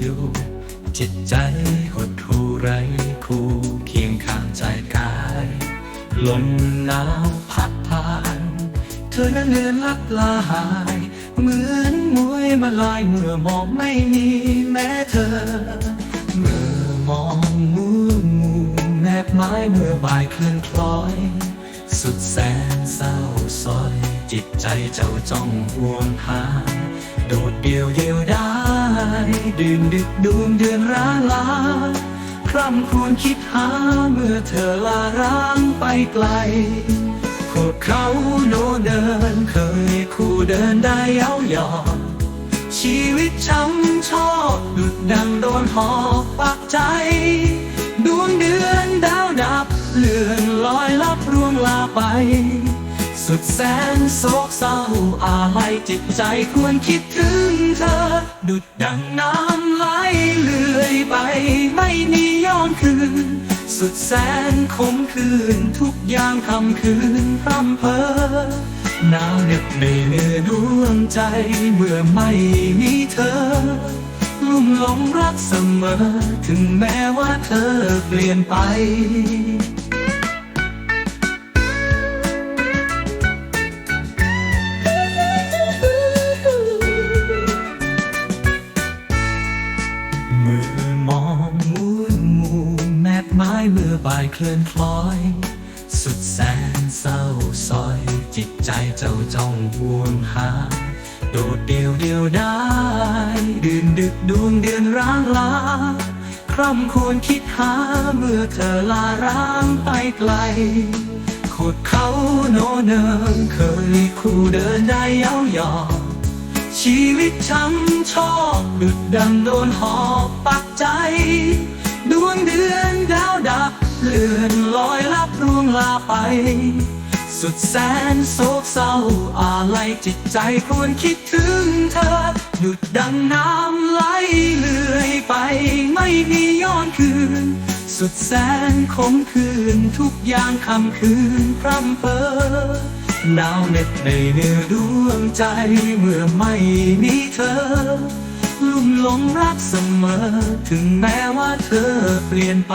อยู่ จิตใจหดหูไรคู่เคียงข้างใจกายลมหนาวพัดผ่าน เธอนั้นเลือนลับลาหาย เหมือนมวยมาลายเมื่อมองไม่มีแม้เธอ เมื่อมองมูมูแนบไม้เมื่อบ่ายเคลื่อนคล้อย สุดแสนเศร้าซอย จิตใจเจ้าจ้องห่วงหา โดดเดียวเดียวได้ ดื่นดึกดวงเดือนร้างลา คร่ำครวญคิดหาเมื่อเธอลาร้างไปไกลพวกเขาโนเดินเคยคู่เดินได้เย้าหยอก ชีวิตช้ำชอบดุดดังโดนหอกปักใจ ดวงเดือนดาวดับเลื่อนลอยลับร่วงลาไป สุดแสนโศกเศร้าอาลัยจิตใจควรคิดถึงเธอ ดุดดังน้ำไหลเลื่อยไป ไม่มีย้อนคืน สุดแสนคมคืน ทุกอย่างคำคืนพร่ำเพอหนาวเหน็บในเนื้อดวงใจ เมื่อไม่มีเธอ ลุ่มหลงรักเสมอ ถึงแม้ว่าเธอเปลี่ยนไป มือมองมุนมูแมบไม้เมื่อบ่ายเคลื่อนคล้อย สุดแสนเศร้าซอย จิตใจเจ้าจ้องห่วงหา โดดเดียวเดียวได้ ดื่นดึกดวงเดือนร้างลาคร่ำควรคิดหาเมื่อเธอลาร้างไปไกลขุดเขาโนเนินเคยคู่เดินได้เย้าหยอก ชีวิตช้ำชอบดุดดังโดนหอกปักใจ ดวงเดือนดาวดับเลือนลอยลับร่วงลาไป สุดแสนโศกเศร้าอาลัยจิตใจควรคิดถึงเธอดุดดังน้ำไหลเลื่อยไป ไม่มีย้อนคืน สุดแสนคมคืนทุกอย่างคำคืนพร่ำเพ้อ หนาวเหน็บในเนื้อดวงใจ เมื่อไม่มีเธอ ลุ่มหลงรักเสมอ ถึงแม้ว่าเธอเปลี่ยนไป